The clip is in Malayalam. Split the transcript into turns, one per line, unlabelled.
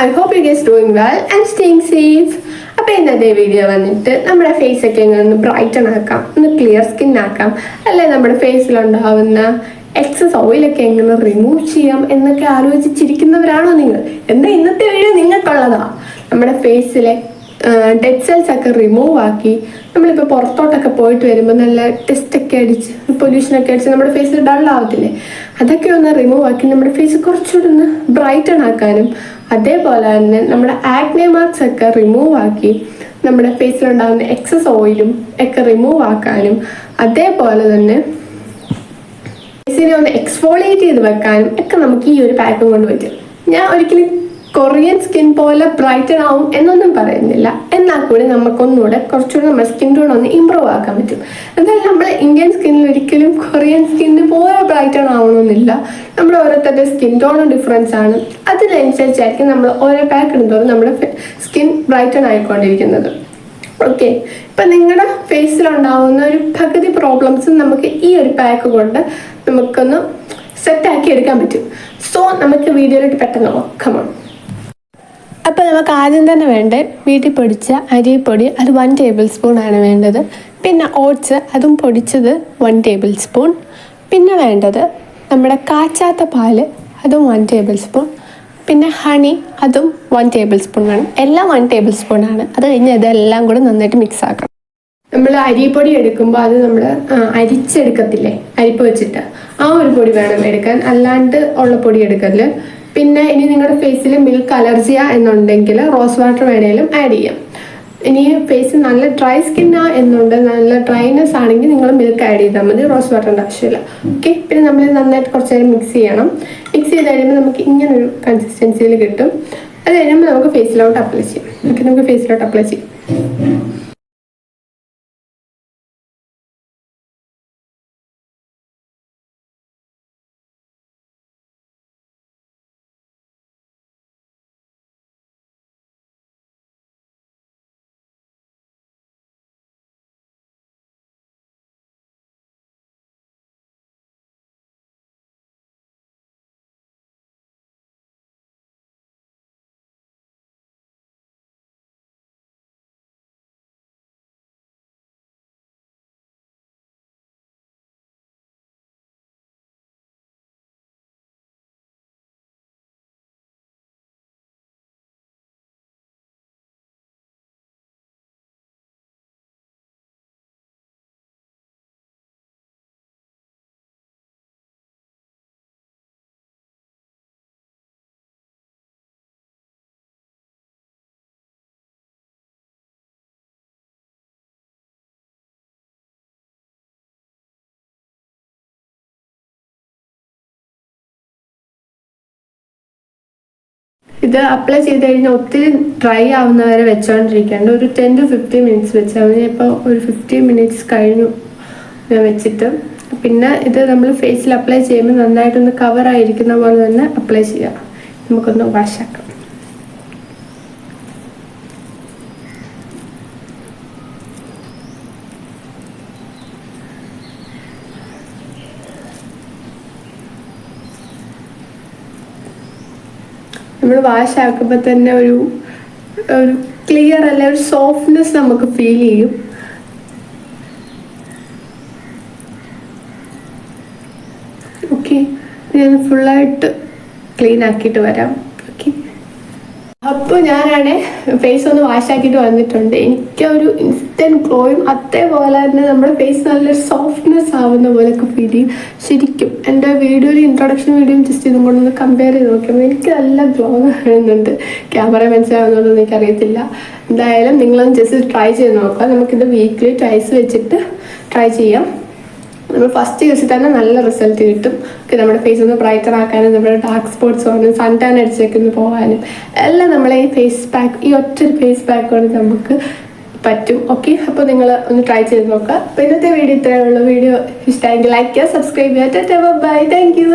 I hope you guys doing well and staying safe അപ്പോൾ ഇന്നത്തെ വീഡിയോ വന്നിട്ട് നമ്മുടെ ഫേസ് ഒക്കെ ഒന്ന് ബ്രൈറ്റൺ ആക്കാം. ഒന്ന് ക്ലിയർ സ്കിൻ ആക്കാം. അല്ലെ? നമ്മുടെ ഫേസിലുണ്ടാവുന്ന എക്സസ് ഓയിലൊക്കെ എങ്ങനെ റിമൂവ് ചെയ്യാം എന്നൊക്കെ ആലോചിച്ചിരിക്കുന്നവരാണോ നിങ്ങൾ? എന്താ ഇന്നത്തെ വീഡിയോ നിങ്ങൾക്കുള്ളതാ? നമ്മുടെ ഫേസിലെ ഡെഡ് സെൽസ് ഒക്കെ റിമൂവ് ആക്കി നമ്മളിപ്പോൾ പുറത്തോട്ടൊക്കെ പോയിട്ട് വരുമ്പോൾ നല്ല ടെസ്റ്റൊക്കെ അടിച്ച് പൊല്യൂഷനൊക്കെ അടിച്ച് നമ്മുടെ ഫേസ് ഡൾ ആവത്തില്ലേ? അതൊക്കെ ഒന്ന് റിമൂവ് ആക്കി നമ്മുടെ ഫേസ് കുറച്ചുകൂടി ഒന്ന് ബ്രൈറ്റൺ ആക്കാനും അതേപോലെ തന്നെ നമ്മുടെ ആക്നെ മാർക്സ് ഒക്കെ റിമൂവ് ആക്കി നമ്മുടെ ഫേസിലുണ്ടാകുന്ന എക്സസ് ഓയിലും ഒക്കെ റിമൂവ് ആക്കാനും അതേപോലെ തന്നെ ഫേസിനെ ഒന്ന് എക്സ്ഫോളിയേറ്റ് ചെയ്ത് വെക്കാനും ഒക്കെ നമുക്ക് ഈ ഒരു പാക്കും കൊണ്ട് പറ്റും. ഞാൻ ഒരിക്കലും കൊറിയൻ സ്കിൻ പോലെ ബ്രൈറ്റൻ ആവും എന്നൊന്നും പറയുന്നില്ല. എന്നാൽ കൂടി നമുക്കൊന്നുകൂടെ കുറച്ചുകൂടി നമ്മുടെ സ്കിൻ ടോൺ ഒന്ന് ഇമ്പ്രൂവ് ആക്കാൻ പറ്റും. എന്നാൽ നമ്മൾ ഇന്ത്യൻ സ്കിന്നിൽ ഒരിക്കലും കൊറിയൻ സ്കിന്നിന് പോലെ ബ്രൈറ്റൺ ആവണമെന്നില്ല. നമ്മുടെ ഓരോരുത്തരുടെ സ്കിൻ ടോണും ഡിഫറൻസ് ആണ്. അതിനനുസരിച്ചായിരിക്കും നമ്മൾ ഓരോ പാക്ക് ഇടുന്നതോറും നമ്മുടെ സ്കിൻ ബ്രൈറ്റൺ ആയിക്കൊണ്ടിരിക്കുന്നത്. ഓക്കെ ഇപ്പൊ നിങ്ങളുടെ ഫേസിൽ ഫേസിലുണ്ടാവുന്ന ഒരു പകുതി പ്രോബ്ലംസ് നമുക്ക് ഈ ഒരു പാക്ക് കൊണ്ട് നമുക്കൊന്ന് സെറ്റ് ആക്കി എടുക്കാൻ പറ്റും. സോ നമുക്ക് വീഡിയോയിലോട്ട് പെട്ടെന്ന് നോക്കാം അപ്പോൾ നമുക്ക് ആദ്യം തന്നെ വേണ്ടേ വീട്ടിൽ പൊടിച്ച അരിപ്പൊടി അത് വൺ ടേബിൾ സ്പൂൺ ആണ് വേണ്ടത്. പിന്നെ ഓട്സ് അതും പൊടിച്ചത് വൺ ടേബിൾ സ്പൂൺ പിന്നെ വേണ്ടത് നമ്മുടെ കാച്ചാത്ത പാൽ അതും വൺ ടേബിൾ സ്പൂൺ പിന്നെ ഹണി അതും വൺ ടേബിൾ സ്പൂൺ വേണം എല്ലാം വൺ ടേബിൾ സ്പൂൺ ആണ്. അത് കഴിഞ്ഞ് ഇതെല്ലാം കൂടെ നന്നായിട്ട് മിക്സ് ആക്കണം. നമ്മൾ അരിപ്പൊടി എടുക്കുമ്പോൾ അത് നമ്മൾ അരിച്ചെടുക്കത്തില്ലേ? അരിപ്പ് വെച്ചിട്ട് ആ ഒരു പൊടി വേണം എടുക്കാൻ. അല്ലാണ്ട് ഉള്ള പൊടി എടുക്കൽ പിന്നെ ഇനി നിങ്ങളുടെ ഫേസിൽ മിൽക്ക് അലർജിയ എന്നുണ്ടെങ്കിൽ റോസ് വാട്ടർ വേണേലും ആഡ് ചെയ്യാം. ഇനി ഫേസ് നല്ല ഡ്രൈ സ്കിന്നാ എന്നുണ്ട് നല്ല ഡ്രൈനെസ് ആണെങ്കിൽ നിങ്ങൾ മിൽക്ക് ആഡ് ചെയ്താൽ മതി റോസ് വാട്ടറിന്റെ ആവശ്യമില്ല. ഓക്കെ പിന്നെ നമ്മൾ നന്നായിട്ട് കുറച്ച് നേരം മിക്സ് ചെയ്യണം. മിക്സ് ചെയ്ത് കഴിയുമ്പോൾ നമുക്ക് ഇങ്ങനൊരു കൺസിസ്റ്റൻസിയിൽ കിട്ടും. അത് കഴിയുമ്പോൾ നമുക്ക് ഫേസിലോട്ട് അപ്ലൈ ചെയ്യാം. ഓക്കെ നമുക്ക് ഫേസിലോട്ട് അപ്ലൈ ചെയ്യാം. ഇത് അപ്ലൈ ചെയ്ത് കഴിഞ്ഞാൽ ഒത്തിരി ഡ്രൈ ആവുന്നവരെ വെച്ചോണ്ടിരിക്കേണ്ട. ഒരു ടെൻ ടു ഫിഫ്റ്റീൻ മിനിറ്റ്സ് വെച്ചാൽ മതി ഇപ്പോൾ ഒരു ഫിഫ്റ്റീൻ മിനിറ്റ്സ് കഴിഞ്ഞു ഞാൻ വെച്ചിട്ട്. പിന്നെ ഇത് നമ്മൾ ഫേസിൽ അപ്ലൈ ചെയ്യുമ്പോൾ നന്നായിട്ടൊന്ന് കവർ ആയിരിക്കുന്ന പോലെ തന്നെ അപ്ലൈ ചെയ്യാം. നമുക്കൊന്ന് വാഷാക്കാം നമ്മൾ വാഷ് ആക്കുമ്പോൾ തന്നെ ഒരു ഒരു ക്ലിയർ അല്ല ഒരു സോഫ്റ്റ്നെസ് നമുക്ക് ഫീൽ ചെയ്യും. ഓക്കെ ഞാൻ ഫുള്ളായിട്ട് ക്ലീൻ ആക്കിയിട്ട് വരാം. ഓക്കെ അപ്പോൾ ഞാനാണ് ഫേസ് ഒന്ന് വാഷ് ആക്കിയിട്ട് വന്നിട്ടുണ്ട്. എനിക്ക് ഇൻസ്റ്റന്റ് ഗ്ലോയും അതേപോലെ തന്നെ നമ്മുടെ ഫേസ് നല്ലൊരു സോഫ്റ്റ്നെസ് ആവുന്ന പോലെയൊക്കെ ഫീൽ ചെയ്യും. ശരിക്കും എന്റെ വീഡിയോയിൽ ഇൻട്രൊഡക്ഷൻ വീഡിയോയും ജസ്റ്റ് ഇതും കൊണ്ടൊന്ന് കമ്പയർ ചെയ്ത് നോക്കിയപ്പോൾ എനിക്ക് നല്ല ഗ്ലോ കാണുന്നുണ്ട് ക്യാമറ മനസ്സിലാവുന്നതൊന്നും എനിക്കറിയത്തില്ല. എന്തായാലും നിങ്ങളൊന്ന് ജസ്റ്റ് ട്രൈ ചെയ്ത് നോക്കുക. നമുക്കിത് വീക്ക്ലി ട്രൈസ് വെച്ചിട്ട് ട്രൈ ചെയ്യാം. നമ്മൾ ഫസ്റ്റ് യൂസിൽ തന്നെ നല്ല റിസൾട്ട് കിട്ടും. നമ്മുടെ ഫേസ് ഒന്ന് ബ്രൈറ്റർ ആക്കാനും നമ്മുടെ ഡാർക്ക് സ്പോട്ട്സ് പോകാനും സൺ ടാൻ അടിച്ചേക്കൊന്ന് പോകാനും. എല്ലാം നമ്മളെ ഈ ഫേസ് പാക്ക് ഈ ഒറ്റ ഫേസ് പാക്ക് കൊണ്ട് നമുക്ക് പറ്റും. ഓക്കെ അപ്പോൾ നിങ്ങൾ ഒന്ന് ട്രൈ ചെയ്ത് നോക്കുക. അപ്പോൾ ഇന്നത്തെ വീഡിയോ ഇത്രയുള്ള വീഡിയോ ഇഷ്ടമായെങ്കിൽ ലൈക്ക് ചെയ്യുക സബ്സ്ക്രൈബ് ചെയ്യുക. Bye thank you